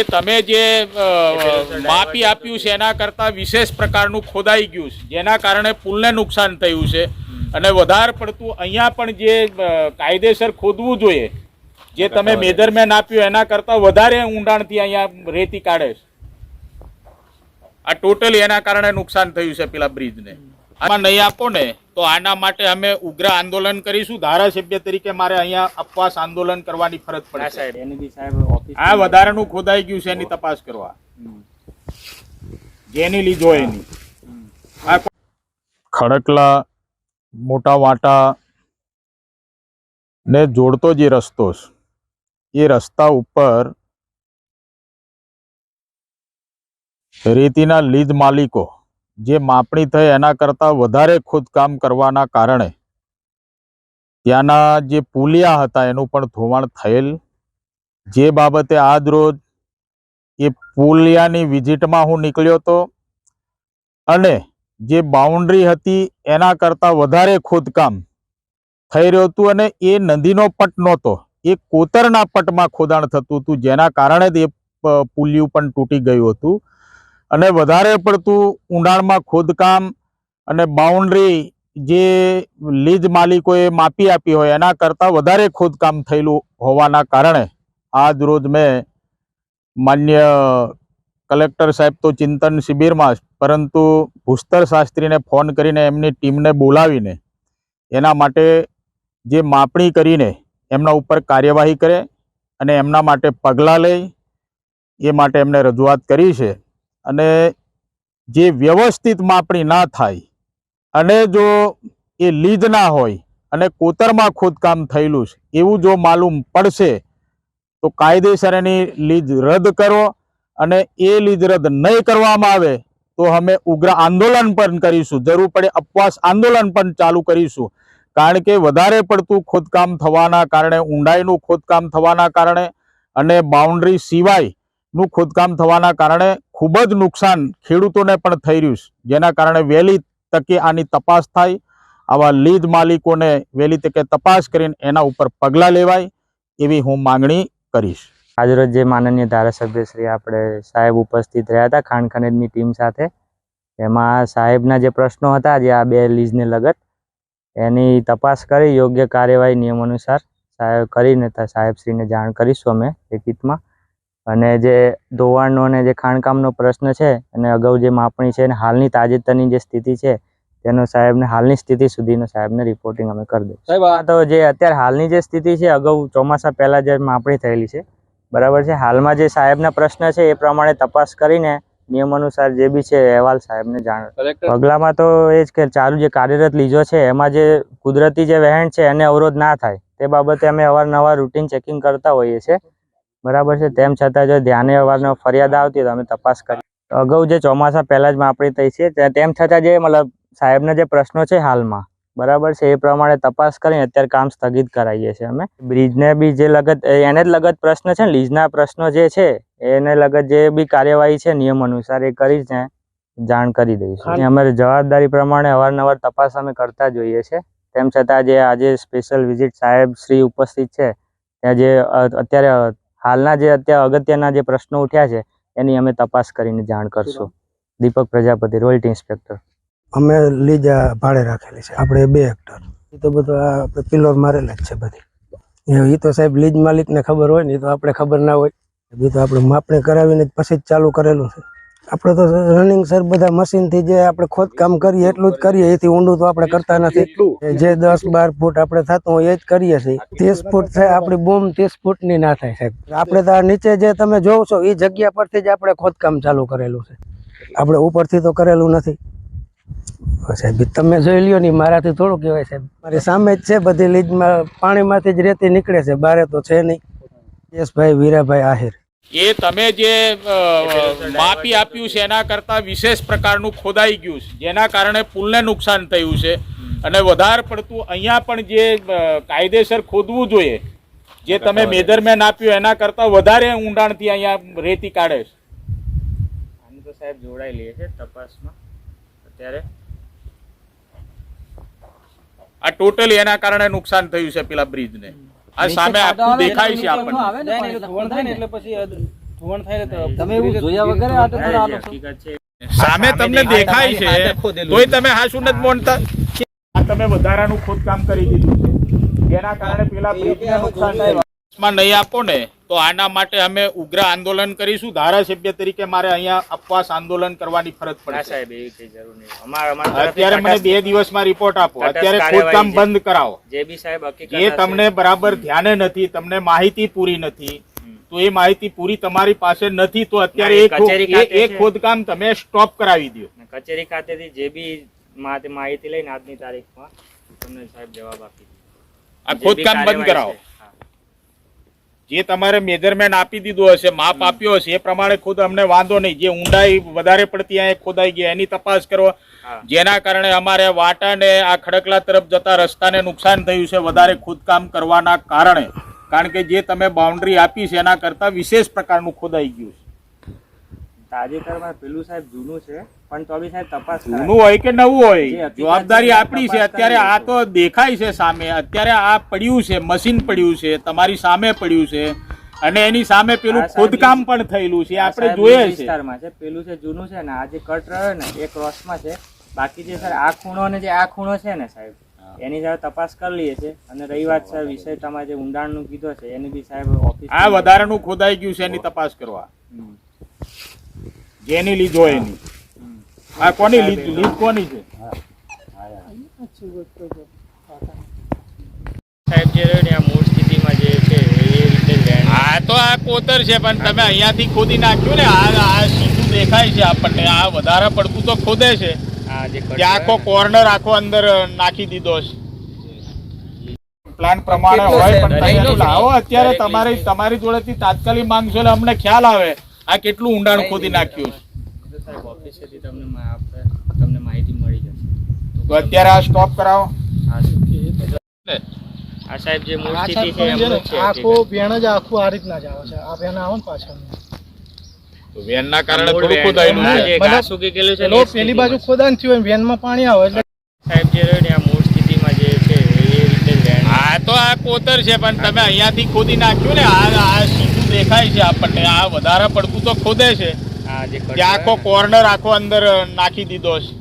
એ તમે જે માપી આપ્યું છે એના કરતાં વિશેષ પ્રકારનું ખોદાઈ ગયું છે જેના કારણે પુલને નુકસાન થયું છે. અને વધારે પડતું અહીંયા પણ જે કાયદેસર ખોદવું જોઈએ જે તમે મેજરમેન્ટ આપ્યું એના કરતાં વધારે ઊંડાણથી અહીંયા રેતી કાઢે છે. આ ટોટલી એના કારણે નુકસાન થયું છે પેલા બ્રિજને. આમાં નહીં આપો ને. તો આના માટે અમે ઉગ્ર આંદોલન કરીશું. ધારાસભ્ય તરીકે મારે અહીંયા અપવાસ આંદોલન કરવાની ફરજ પડે પડશે સાહેબ. એની બી સાહેબ આ વધારાનું ખોદાઈ ગયું છે એની તપાસ કરવા. જેની લીધો એની. ખડકલા મોટા વાટા ને જોડતો જે રસ્તો છે એ રસ્તા ઉપર રેતીના લીજ માલિકો જે માપણી થઈ એના કરતાં વધારે ખોદકામ કરવાના કારણે ત્યાંના જે પુલિયા હતા એનું પણ ધોવાણ થયેલ. જે બાબતે આજ રોજ એ પુલિયાની વિઝિટમાં હું નીકળ્યો હતો અને જે બાઉન્ડ્રી હતી એના કરતાં વધારે ખોદકામ થઈ રહ્યું હતું અને એ નદીનો પટ નહોતો, એ કોતરના પટમાં ખોદાણ થતું હતું, જેના કારણે જ એ પુલિયું પણ તૂટી ગયું હતું. અને વધારે પડતું ઊંડાણમાં ખોદકામ અને બાઉન્ડ્રી જે લીજ માલિકોએ માપી આપી હોય એના કરતાં વધારે ખોદકામ થયેલું હોવાના કારણે આજ રોજ મેં માન્ય કલેક્ટર સાહેબ તો ચિંતન શિબિરમાં પરંતુ ભૂસ્તર શાસ્ત્રીને ફોન કરીને એમની ટીમને બોલાવીને એના માટે જે માપણી કરીને એમના ઉપર કાર્યવાહી કરે અને એમના માટે પગલાં લે, એ માટે એમને રજૂઆત કરી છે. અને જે વ્યવસ્થિત માપણી ના થાય, અને જો એ લીજ ના હોય અને કોતરમાં ખોદકામ થયેલું છે, એવું જો માલુમ પડશે, તો કાયદેસર એની લીજ રદ કરો, અને એ લીજ રદ નહીં કરવામાં આવે, તો અમે ઉગ્ર આંદોલન પણ કરીશું. જરૂર પડે અપવાસ આંદોલન પણ ચાલુ કરીશું. કારણ કે વધારે પડતું ખોદકામ થવાના કારણે, ઊંડાઈનું ખોદકામ થવાના કારણે, અને બાઉન્ડ્રી સિવાયનું ખોદકામ થવાના કારણે ખૂબ જ નુકસાન ખેડૂતોને પણ થઈ રહ્યું છે. જેના કારણે વહેલી તકે આની તપાસ થાય, આવા લીજ માલિકોને વહેલી તકે તપાસ કરીને એના ઉપર પગલાં લેવાય એવી હું માંગણી કરીશ. આજરોજ જે માનનીય ધારાસભ્ય શ્રી આપણે સાહેબ ઉપસ્થિત રહ્યા હતા ખાણ ખનીજની ટીમ સાથે, એમાં સાહેબના જે પ્રશ્નો હતા, જે આ બે લીઝને લગત, એની તપાસ કરી, યોગ્ય કાર્યવાહી નિયમ અનુસાર સાહેબ કરીને સાહેબશ્રીને જાણ કરીશું અમે લેખિતમાં. અને જે ધોવાણનો અને જે ખાણકામનો પ્રશ્ન છે અને અગાઉ જે માપણી છે અને હાલની તાજેતરની જે સ્થિતિ છે તેનો સાહેબને હાલની સ્થિતિ સુધીનો સાહેબને રિપોર્ટિંગ અમે કરી દઈશું. સાહેબ આ તો જે અત્યારે હાલની જે સ્થિતિ છે અગાઉ ચોમાસા પહેલાં જે માપણી થયેલી છે બરાબર છે? હાલમાં જે સાહેબના પ્રશ્ન છે એ પ્રમાણે તપાસ કરીને નિયમ અનુસાર જે બી છે અહેવાલ સાહેબને જાણ પગલામાં તો એ જ કે ચાલુ જે કાર્યરત લીજો છે એમાં જે કુદરતી જે વહેણ છે એને અવરોધ ના થાય. તે બાબતે અમે અવારનવાર રૂટીન ચેકિંગ કરતા હોઈએ છીએ. બરાબર છે. તેમ છતાં જો ધ્યાને અવારનો ફરિયાદ આવતી હોય તો અમે તપાસ કરી અગાઉ જે ચોમાસા પહેલાં જ માપણી થઈ છે તેમ છતાં જે મતલબ સાહેબના જે પ્રશ્નો છે હાલમાં બરાબર છે એ પ્રમાણે તપાસ કરીને અત્યારે કામ સ્થગિત કરાવીએ છીએ અમે. બ્રિજને બી જે લગત એને જ લગત પ્રશ્ન છે ને લીઝના પ્રશ્નો જે છે એને લગત જે બી કાર્યવાહી છે નિયમ અનુસાર એ કરી છે જાણ કરી દઈશું. અમારી જવાબદારી પ્રમાણે અવારનવાર તપાસ અમે કરતા જોઈએ છે તેમ છતાં જે આજે સ્પેશિયલ વિઝિટ સાહેબ શ્રી ઉપસ્થિત છે ત્યાં જે અત્યારે હાલના જે અત્યારે અગત્યના જે પ્રશ્નો ઉઠ્યા છે એની અમે તપાસ કરીને જાણ કરશું. Deepak Prajapati royalty inspector. અમે લીજ ભાડે રાખેલી છે આપણે બે હેક્ટર એ તો બધું આ આપણે પિલોર મારેલા જ છે બધી. એ તો સાહેબ લીજ માલિકને ખબર હોય ને એ તો આપણે ખબર ના હોય. એ તો આપણે માપણી કરાવીને પછી જ ચાલુ કરેલું છે. આપણે તો રનિંગ સર બધા મશીનથી જે આપણે ખોદકામ કરીએ એટલું જ કરીએ. એથી ઊંડું તો આપણે કરતા નથી. જે દસ બાર ફૂટ આપણે થતું હોય એ જ કરીએ છીએ. ત્રીસ ફૂટ થાય આપણી બૂમ ત્રીસ ફૂટની ના થાય સાહેબ. આપણે તો આ નીચે જે તમે જોવો છો એ જગ્યા પરથી જ આપણે ખોદકામ ચાલુ કરેલું છે. આપણે ઉપરથી તો કરેલું નથી. સાહેબ તમે જોઈ લ્યો ને મારાથી થોડું કહેવાય સાહેબ. મારી સામે જ છે બધી લીજમાં પાણીમાંથી જ રેતી નીકળે છે બારે તો છે નહીં. યશભાઈ વીરાભાઈ આહિર. એ તમે જે માપી આપ્યું છે એના કરતાં વિશેષ પ્રકારનું ખોદાઈ ગયું છે જેના કારણે પુલને નુકસાન થયું છે. અને વધારે પડતું અહીંયા પણ જે કાયદેસર ખોદવું જોઈએ જે તમે મેજરમેન્ટ આપ્યું એના કરતાં વધારે ઊંડાણથી અહીંયા રેતી કાઢે છે. આની તો સાહેબ જોડાયેલી છે તપાસમાં. અત્યારે આ ટોટલી એના કારણે નુકસાન થયું છે પેલા બ્રિજને. આ સામે આખું દેખાય છે આપણને. તમે એવું જોયા વગર આ. હકીકત છે. સામે તમને દેખાય છે તોય તમે હાસું નથી મોનતા આ તમે વધારાનું ખોદકામ કરી દીધું છે. જેના કારણે પેલા બ્રિજને નુકસાન થાય. માં નહીં આપો ને. તો આના માટે અમે ઉગ્ર આંદોલન કરીશું. ધારાસભ્ય તરીકે મારે અહીંયા અપવાસ આંદોલન કરવાની ફરજ પડે સાહેબ એવી કઈ જરૂર નહીં. અમારા અમારા તરફથી અત્યારે મને બે દિવસમાં રિપોર્ટ આપો. અત્યારે ખોદકામ બંધ કરાવો. જે બી સાહેબ હકીકત તમને બરાબર ધ્યાને નથી તમને માહિતી પૂરી નથી. તો એ માહિતી પૂરી તમારી પાસે નથી તો અત્યારે એ. ખોદકામ તમે સ્ટોપ કરાવી દો. કચેરી ખાતેથી જે બી માહિતી લઈને આજની તારીખમાં તમને સાહેબ જવાબ આપી આ ખોદકામ બંધ કરાવો. જે તમારે મેજરમેન્ટ આપી દીધું હશે માપ આપ્યો હશે એ પ્રમાણે ખુદ અમને વાંધો નહીં. જે ઊંડાઈ વધારે પડતી અહીંયા ખોદાઈ ગઈ એની તપાસ કરો. જેના કારણે અમારે વાટાને આ ખડકલા તરફ જતા રસ્તાને નુકસાન થયું છે વધારે ખોદકામ કરવાના કારણે. કારણ કે જે તમે બાઉન્ડ્રી આપી છે એના કરતાં વિશેષ પ્રકારનું ખોદાઈ ગયું છે. તાજેતરમાં પેલું સાહેબ જૂનું છે પણ તો બી સાહેબ તપાસ જૂનું હોય કે નવું હોય? જવાબદારી આપણી છે અત્યારે આ તો દેખાય છે સામે. અત્યારે આ પડ્યું છે મશીન પડ્યું છે તમારી સામે પડ્યું છે. અને એની સામે પેલું ખોદકામ પણ થયેલું છે આપણે જોઈએ છે. વિસ્તારમાં છે પેલું છે જૂનું છે ને આ જે કટ રહ્યો ને એ ક્રોસમાં છે. બાકી જે સર આ ખૂણો ને જે આ ખૂણો છે ને સાહેબ એની સાહેબ તપાસ કરી લઈએ છે અને રહી વાત સર વિષય તમારે જે ઊંડાણનું કીધો છે એની બી સાહેબ ઓફિસ આ વધારાનું ખોદાઈ ગયું છે એની તપાસ કરવા. જેની લીધ હોય એની. આ કોની લીધ લીધ કોની છે? સાહેબ જે રહ્યો ને આ મૂળ સ્થિતિમાં જે છે એ રીતે આ તો આ કોતર છે પણ તમે અહીંયાથી ખોદી નાખ્યું ને આ આ સીધું દેખાય છે આપણને. આ વધારે પડતું તો ખોદે છે. આ જે આખો કોર્નર આખો અંદર નાખી દીધો છે. પ્લાન પ્રમાણે હોય પણ લાવો અત્યારે તમારી તમારી જોડેથી તાત્કાલિક માંગશો એટલે અમને ખ્યાલ આવે. આ કેટલું ઊંડાણ ખોદી નાખ્યું છે? છે. તો સાહેબ ઓફિસેથી તમને મા- આપણે તમને માહિતી મળી જશે. તો અત્યારે આ સ્ટોપ કરાવો. આ સાહેબ જે મૂળ સ્થિતિ છે એમનું જ છે આખું વેણ જ આખું આ રીતના જ આવે છે. આ વેણ આવે ને પાછળ વેનના કારણે થોડું ખોદાયેલું છે જે મતલબ ગયેલું છે ને પેલી બાજુ. ખોદાણ થયું હોય વેનમાં પાણી આવે એટલે સાહેબ જે રહ્યો ને આ મૂળ સ્થિતિમાં જે છે એ રીતે. આ તો આ કોતર છે પણ તમે અહીંયાથી ખોદી નાખ્યું ને આ દેખાય છે આપણને. આ વધારે પડતું તો ખોદે છે. આખો કોર્નર આખો અંદર નાખી દીધો છે.